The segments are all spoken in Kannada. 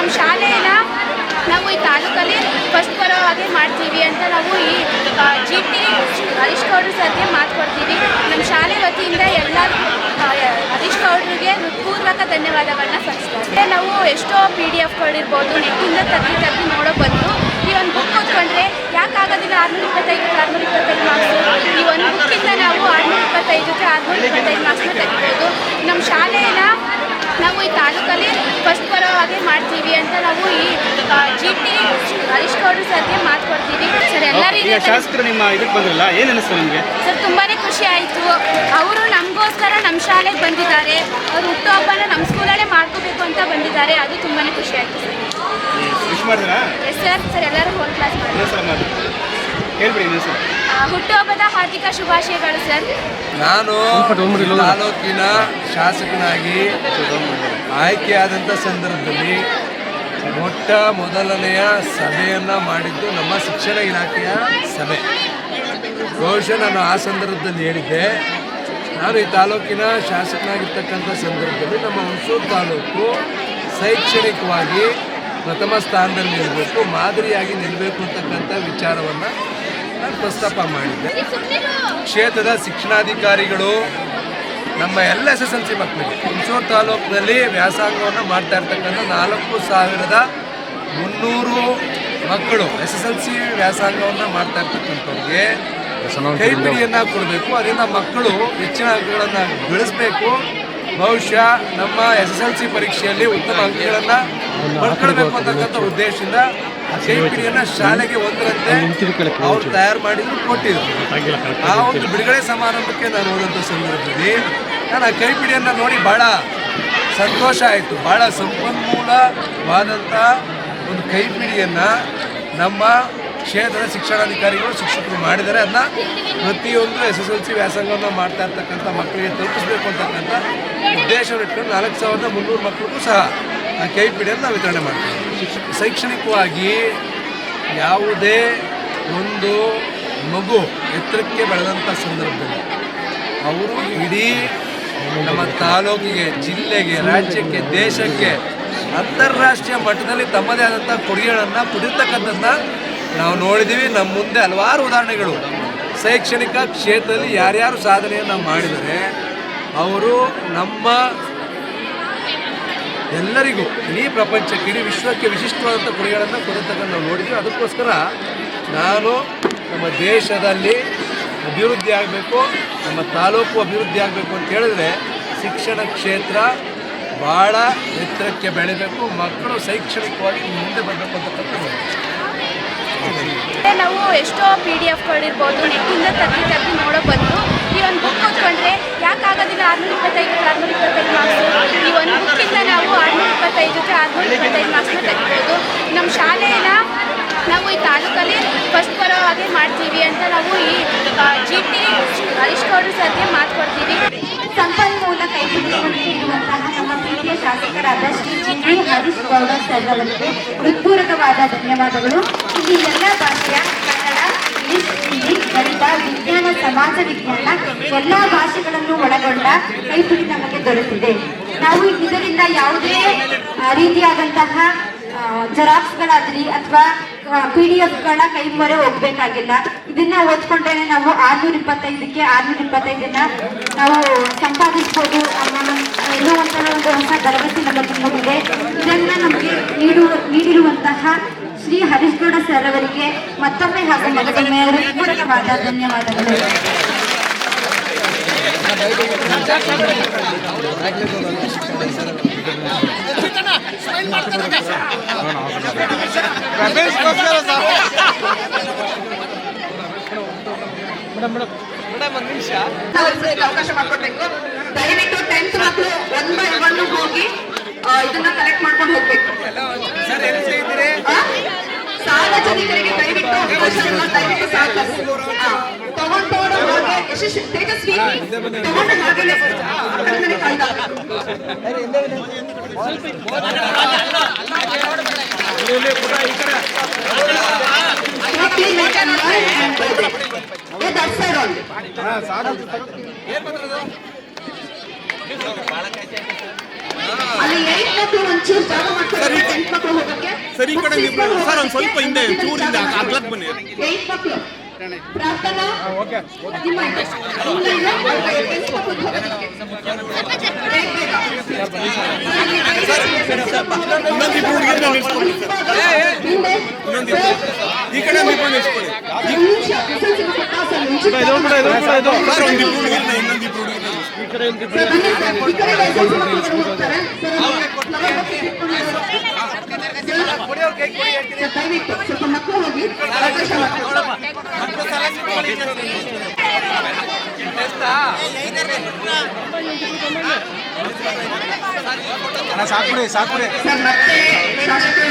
ನಮ್ಮ ಶಾಲೆನ ನಾವು ಈ ತಾಲೂಕಲ್ಲಿ ಫಸ್ಟ್ ಬರೋ ಹಾಗೆ ಮಾಡ್ತೀವಿ ಅಂತ ನಾವು ಈ ಜಿ ಟಿ ಹರೀಶ್ ಗೌಡ್ರ ಸರ್ಗೆ ನಮ್ಮ ಶಾಲೆ ವತಿಯಿಂದ ಎಲ್ಲ ಹರೀಶ್ ಗೌಡ್ರಿಗೆ ಹೃತ್ಪೂರ್ವಕ ಧನ್ಯವಾದಗಳನ್ನ ಸಲ್ಲಿಸ್ತಾರೆ ನಾವು ಎಷ್ಟೋ ಪಿ ಡಿ ಎಫ್ಗಳಿರ್ಬೋದು ನೆಟ್ಟಿಂದ ತಗ್ಗಿ ತಗ್ಗಿ ನೋಡೋ ಬಂದು ಈ ಒಂದು ಬುಕ್ ಓದ್ಕೊಂಡ್ರೆ ಯಾಕಾಗೋದಿಲ್ಲ? ಆರ್ನೂರ ಇಪ್ಪತ್ತೈದು ಆರ್ನೂರ ಇಪ್ಪತ್ತೈದು ಮಾರ್ಕ್ಸ್ ಈ ಒಂದು ಬುಕ್ಕಿಂದ ನಾವು ಆರ್ನೂರ ಇಪ್ಪತ್ತೈದು ಆರ್ನೂರ ಇಪ್ಪತ್ತೈದು ಮಾರ್ಕ್ಸ್ನ ತೆಗಿಬೋದು. ನಮ್ಮ ಶಾಲೆನ ನಾವು ಈ ತಾಲೂಕಲ್ಲಿ ಫಸ್ಟ್ ಬರೋ ಹಾಗೆ ಮಾಡ್ತೀವಿ ಅಂತ ನಾವು ಈ ಜಿ ಟಿ ಹರೀಶ್ ಗೌಡ್ರು ಸರ್ಗೆ ಮಾತು ಕೊಡ್ತೀವಿ. ಸರ್ ಎಲ್ಲರಿಗೂ ಶಾಸಕರು ನಿಮ್ಮ ಇದಕ್ಕೆ ಬಂದಿಲ್ಲ ಏನು ಅನಿಸ್ತು ನಿಮಗೆ? ಸರ್ ತುಂಬಾ ಖುಷಿ ಆಯಿತು. ಅವರು ನಮಗೋಸ್ಕರ ನಮ್ಮ ಶಾಲೆಗೆ ಬಂದಿದ್ದಾರೆ. ಅವ್ರ ಹುಟ್ಟುಹಬ್ಬನ ನಮ್ಮ ಸ್ಕೂಲಲ್ಲೇ ಮಾಡ್ಕೋಬೇಕು ಅಂತ ಬಂದಿದ್ದಾರೆ. ಅದು ತುಂಬಾ ಖುಷಿ ಆಯಿತು ಸರ್. ವಿಶ್ ಮಾಡಿದ್ರಾ ಎಸ್ ಸರ್ ಸರ್ ಎಲ್ಲರೂ ಹೋಗ್ತಾ ಕ್ಲಾಸ್ ಮಾಡಿ ಹೇಳ್ಬಿಡಿ ಸಲ ಹುಟ್ಟುಹಬ್ಬದ ಹಾರ್ದಿಕ ಶುಭಾಶಯಗಳು ಸರ್. ನಾನು ತಾಲೂಕಿನ ಶಾಸಕನಾಗಿ ಆಯ್ಕೆಯಾದಂಥ ಸಂದರ್ಭದಲ್ಲಿ ಮೊಟ್ಟ ಮೊದಲನೆಯ ಸಭೆಯನ್ನು ಮಾಡಿದ್ದು ನಮ್ಮ ಶಿಕ್ಷಣ ಇಲಾಖೆಯ ಸಭೆ. ಬಹುಶಃ ನಾನು ಆ ಸಂದರ್ಭದಲ್ಲಿ ಹೇಳಿದ್ದೆ. ನಾನು ಈ ತಾಲೂಕಿನ ಶಾಸಕನಾಗಿರ್ತಕ್ಕಂಥ ಸಂದರ್ಭದಲ್ಲಿ ನಮ್ಮ ಹುಣಸೂರು ತಾಲೂಕು ಶೈಕ್ಷಣಿಕವಾಗಿ ಪ್ರಥಮ ಸ್ಥಾನದಲ್ಲಿ ನಿಲ್ಲಬೇಕು ಮಾದರಿಯಾಗಿ ನಿಲ್ಲಬೇಕು ಅಂತಕ್ಕಂಥ ವಿಚಾರವನ್ನು ನಾನು ಪ್ರಸ್ತಾಪ ಮಾಡಿದ್ದೆ. ಕ್ಷೇತ್ರದ ಶಿಕ್ಷಣಾಧಿಕಾರಿಗಳು ನಮ್ಮ ಎಲ್ಲ ಎಸ್ ಎಸ್ ಎಲ್ ಸಿ ಮಕ್ಕಳಿಗೆ ಹುಣಸೂರು ತಾಲೂಕಿನಲ್ಲಿ ವ್ಯಾಸಂಗವನ್ನು ಮಾಡ್ತಾ ಇರ್ತಕ್ಕಂಥ ನಾಲ್ಕು ಸಾವಿರದ ಮುನ್ನೂರು ಮಕ್ಕಳು ಎಸ್ ಎಸ್ ಎಲ್ ಸಿ ವ್ಯಾಸಂಗವನ್ನು ಮಾಡ್ತಾ ಇರ್ತಕ್ಕಂಥವ್ರಿಗೆ ಕೈಪಿಡಿಯನ್ನು ಕೊಡಬೇಕು. ಅದರಿಂದ ಮಕ್ಕಳು ಹೆಚ್ಚಿನ ಅಂಕಗಳನ್ನು ಗಳಿಸಬೇಕು. ಬಹುಶಃ ನಮ್ಮ ಎಸ್ ಎಸ್ ಎಲ್ ಸಿ ಪರೀಕ್ಷೆಯಲ್ಲಿ ಉತ್ತಮ ಅಂಕಗಳನ್ನು ಪಡ್ಕೊಳ್ಬೇಕು ಅಂತಕ್ಕಂಥ ಉದ್ದೇಶದಿಂದ ಪಿಡಿಯನ್ನು ಶಾಲೆಗೆ ಒಂದರಂತೆ ಅವ್ರು ತಯಾರು ಮಾಡಿದ್ರು ಕೊಟ್ಟಿದ್ರು. ಆ ಒಂದು ಬಿಡುಗಡೆ ಸಮಾರಂಭಕ್ಕೆ ನಾನು ಹೋದಂಥ ಸಂದರ್ಭದಲ್ಲಿ ನಾನು ಆ ಕೈಪಿಡಿಯನ್ನು ನೋಡಿ ಭಾಳ ಸಂತೋಷ ಆಯಿತು. ಭಾಳ ಸಂಪನ್ಮೂಲವಾದಂಥ ಒಂದು ಕೈಪಿಡಿಯನ್ನು ನಮ್ಮ ಕ್ಷೇತ್ರದ ಶಿಕ್ಷಣಾಧಿಕಾರಿಗಳು ಶಿಕ್ಷಕರು ಮಾಡಿದರೆ ಅದನ್ನ ಪ್ರತಿಯೊಂದು ಎಸ್ ಎಸ್ ಎಲ್ ಸಿ ವ್ಯಾಸಂಗವನ್ನು ಮಾಡ್ತಾ ಇರ್ತಕ್ಕಂಥ ಮಕ್ಕಳಿಗೆ ತಲುಪಿಸಬೇಕು ಅಂತಕ್ಕಂಥ ಉದ್ದೇಶವನ್ನು ಇಟ್ಕೊಂಡು ನಾಲ್ಕು ಸಾವಿರದ ಮುನ್ನೂರು ಮಕ್ಕಳಿಗೂ ಸಹ ಆ ಕೈಪಿಡಿಯನ್ನು ನಾವು ವಿತರಣೆ ಮಾಡ್ತೀವಿ. ಶೈಕ್ಷಣಿಕವಾಗಿ ಯಾವುದೇ ಒಂದು ಮಗು ಎತ್ತರಕ್ಕೆ ಬೆಳೆದಂಥ ಸಂದರ್ಭದಲ್ಲಿ ಅವರು ಇಡೀ ನಮ್ಮ ತಾಲೂಕಿಗೆ, ಜಿಲ್ಲೆಗೆ, ರಾಜ್ಯಕ್ಕೆ, ದೇಶಕ್ಕೆ ಅಂತಾರಾಷ್ಟ್ರೀಯ ಮಟ್ಟದಲ್ಲಿ ತಮ್ಮದೇ ಆದಂಥ ಕೊಡುಗೆಗಳನ್ನು ಕೊಡಿರ್ತಕ್ಕಂಥದ್ದನ್ನ ನಾವು ನೋಡಿದ್ದೀವಿ. ನಮ್ಮ ಮುಂದೆ ಹಲವಾರು ಉದಾಹರಣೆಗಳು. ಶೈಕ್ಷಣಿಕ ಕ್ಷೇತ್ರದಲ್ಲಿ ಯಾರ್ಯಾರು ಸಾಧನೆಯನ್ನು ಮಾಡಿದರೆ, ಅವರು ನಮ್ಮ ಎಲ್ಲರಿಗೂ ಇಡೀ ಪ್ರಪಂಚಕ್ಕೆ, ಇಡೀ ವಿಶ್ವಕ್ಕೆ ವಿಶಿಷ್ಟವಾದಂಥ ಕೊಡುಗೆಗಳನ್ನು ಕೊಡತಕ್ಕಂಥ ನಾವು ನೋಡಿದ್ದೀವಿ ಅದಕ್ಕೋಸ್ಕರ ನಾನು ನಮ್ಮ ದೇಶದಲ್ಲಿ ಅಭಿವೃದ್ಧಿ ಆಗಬೇಕು, ನಮ್ಮ ತಾಲೂಕು ಅಭಿವೃದ್ಧಿ ಆಗಬೇಕು ಅಂತ ಹೇಳಿದ್ರೆ ಶಿಕ್ಷಣ ಕ್ಷೇತ್ರ ಭಾಳ ಎತ್ತರಕ್ಕೆ ಬೆಳಿಬೇಕು, ಮಕ್ಕಳು ಶೈಕ್ಷಣಿಕವಾಗಿ ಮುಂದೆ ಬರಬೇಕು ಅಂತಕ್ಕಂಥ ನಾವು ಎಷ್ಟೋ ಪಿ ಡಿ ಎಫ್ಗಳಿರ್ಬೋದು ನೆಟ್ಟಿಂದ ತಗ್ಗಿ ತಗ್ಗಿ ನೋಡೋ ಬಂದು ಈ ಒಂದು ಓದ್ಕೊಂಡ್ರೆ ಯಾಕಾಗೋದಿಲ್ಲ ಆರ್ನೂರ ಇಪ್ಪತ್ತೈದು ಆರ್ನೂರ ಇಪ್ಪತ್ತೈದು ಮಾರ್ಕ್ಸ್ ಈ ಒಂದು ಬುಕ್ಕಿಂದ ನಾವು ಆರ್ನೂರ ಇಪ್ಪತ್ತೈದು ಜೊತೆ ಆರ್ನೂರ ಇಪ್ಪತ್ತೈದು ಮಾರ್ಕ್ಸ್ನ ತೆಗಿಬೋದು. ನಮ್ಮ ಶಾಲೆನ ನಾವು ಈ ತಾಲೂಕಲ್ಲಿ ಫಸ್ಟ್ ಬರೋ ಹಾಗೆ ಮಾಡ್ತೀವಿ ಅಂತ ನಾವು ಈ ಜಿ ಟಿ ಹರೀಶ್ ಗೌಡ್ರು ಸರ್ಗೆ ಮಾತು ಕೊಡ್ತೀವಿ. ಸಂಪನ್ಮೂಲ ನೀಡಿರುವಂತಹ ನಮ್ಮ ಪ್ರೀತಿಯ ಶಾಸಕರಾದ Shri G T Harish sir ಅವರಿಗೆ ಹೃತ್ಪೂರ್ವಕವಾದ ಧನ್ಯವಾದಗಳು. ಇಲ್ಲಿ ಎಲ್ಲ ಭಾಷೆಯ ಕನ್ನಡ, ಇಂಗ್ಲಿಷ್ ಗಣಿತ, ವಿಜ್ಞಾನ ಸಮಾಜ ವಿಜ್ಞಾನ ಎಲ್ಲ ಭಾಷೆಗಳನ್ನು ಒಳಗೊಂಡ ಕೈಪಿಡಿ ನಮಗೆ ದೊರೆತಿದೆ. ನಾವು ಇದರಿಂದ ಯಾವುದೇ ರೀತಿಯಾದಂತಹ ಜೆರಾಕ್ಸ್ಗಳಾಗಲಿ ಅಥವಾ ಪಿ ಡಿ ಎಫ್ಗಳ ಕೈ ಮೊರೆ ಹೋಗ್ಬೇಕಾಗಿಲ್ಲ. ಇದನ್ನ ಓದ್ಕೊಂಡ್ರೆ ನಾವು ಆರ್ನೂರ ಇಪ್ಪತ್ತೈದಕ್ಕೆ ಆರ್ನೂರ ಇಪ್ಪತ್ತೈದನ್ನ ನಾವು ಸಂಪಾದಿಸ್ಬೋದು ಅನ್ನೋ ಒಂದು ಹೊಸ ಭರವಸೆ ನಮ್ಮ ತುಂಬಿದೆ ಇದನ್ನ ನಮಗೆ ನೀಡುವ, ನೀಡಿರುವಂತಹ ಶ್ರೀ ಹರಿಶ್ಗೌಡ ಸರ್ ಅವರಿಗೆ ಮತ್ತೊಮ್ಮೆ ಹಾಗೂ ಮತ್ತೊಮ್ಮೆ ಹೃತ್ಪೂರ್ವಕವಾದ ಧನ್ಯವಾದಗಳು ಅವಕಾಶ ಮಾಡಿಕೊಡ್ಬೇಕು ದಯವಿಟ್ಟು ಟೆಂತ್ ಮಕ್ಕಳು ಒನ್ ಬೈ ಒನ್ ಹೋಗಿ ಇದನ್ನ ಕಲೆಕ್ಟ್ ಮಾಡ್ಕೊಂಡು ಹೋಗ್ಬೇಕು? ಸಾರ್ವಜನಿಕರಿಗೆ ದಯವಿಟ್ಟು ದಯವಿಟ್ಟು ಹೋಗಿ ಯಶಸ್ವಿ ತೇಜಸ್ವಿ ತಗೊಂಡು ಕಾಯ್ದಾಕ್ಬೇಕು. Happy ಸರಿ ಕಡೆ. ಸರ್ ಒಂದು ಸ್ವಲ್ಪ ಹಿಂದೆ ಚೂರಿಂದ ಅಗ್ಲಕ್ ಬನ್ನಿ ಪ್ರಾರ್ಥನಾ ಈ ಕಡೆ ನಿಂತ್ಕೊಂಡು ನಿಲ್ಸ್ಕೊಳ್ಳಿ ಒಂದು ಸರ್ ಒಂದಿಬ್ರು ದಯವಿಟ್ಟು ಸ್ವಲ್ಪ ಮಕ್ಕಳು ಹೋಗಿ ಅವಕಾಶ ಮಾಡಿ. ಅಣ್ಣ ಸಾಕ್ಬಿಡಿ ಸಾಕ್ಬಿಡಿ ಸರ್ ಮತ್ತೆ ಶಾಸಕರು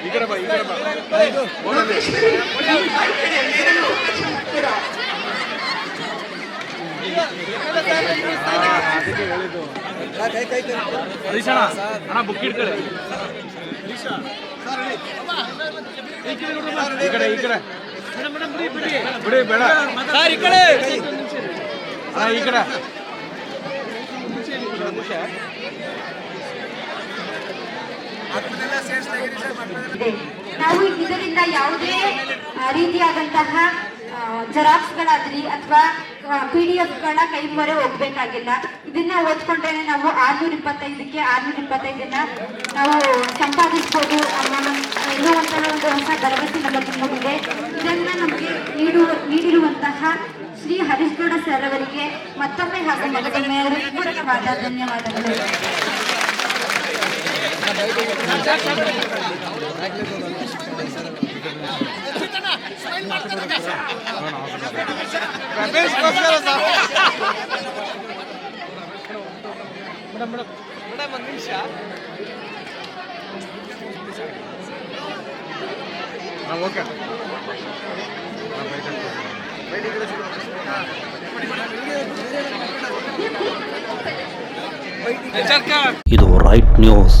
ಈ ಕಡೆ ಬಾ ಈ ಕಡೆ ಬಾ ಲೋಕೇಶ್ವರಿ ಹರೀಶಣ್ಣ ಅಣ್ಣ ಬುಕ್ ಇಟ್ಕೊಳ್ಳಿ ಈ ಕಡೆ ಈ ಕಡೆ ಬಿಡಿ ಬೇಡ ಸರ್ ಈ ಕಡೆ ಅಣ್ಣ ಈ ಕಡೆ ನಾವು ಇದರಿಂದ ಯಾವುದೇ ರೀತಿಯಾದಂತಹ ಜೆರಾಕ್ಸ್ಗಳಾದ್ರಿ ಅಥವಾ ಪಿ ಡಿ ಎಫ್ಗಳ ಕೈ ಮೊರೆ ಹೋಗ್ಬೇಕಾಗಿಲ್ಲ. ಇದನ್ನ ಓದ್ಕೊಂಡ್ರೆ ನಾವು ಆರ್ನೂರ ಇಪ್ಪತ್ತೈದಕ್ಕೆ ಆರ್ನೂರ ಇಪ್ಪತ್ತೈದನ್ನ ನಾವು ಸಂಪಾದಿಸ್ಬೋದು ಅನ್ನೋ ಎನ್ನುವಂತಹ ಒಂದು ಹೊಸ ಭರವಸೆ ನಮ್ಮ ತುಂಬಿದೆ ಇದನ್ನ ನಮಗೆ ನೀಡುವ ನೀಡಿರುವಂತಹ ಶ್ರೀ ಹರೀಶ್ಗೌಡ ಸರ್ ಅವರಿಗೆ ಮತ್ತೊಮ್ಮೆ ಹಾಗೂ ಮತ್ತೊಮ್ಮೆ ಹೃತ್ಪೂರ್ವಕವಾದ ಹಾಂ ಓಕೆ ಇದು ರೈಟ್ ನ್ಯೂಸ್.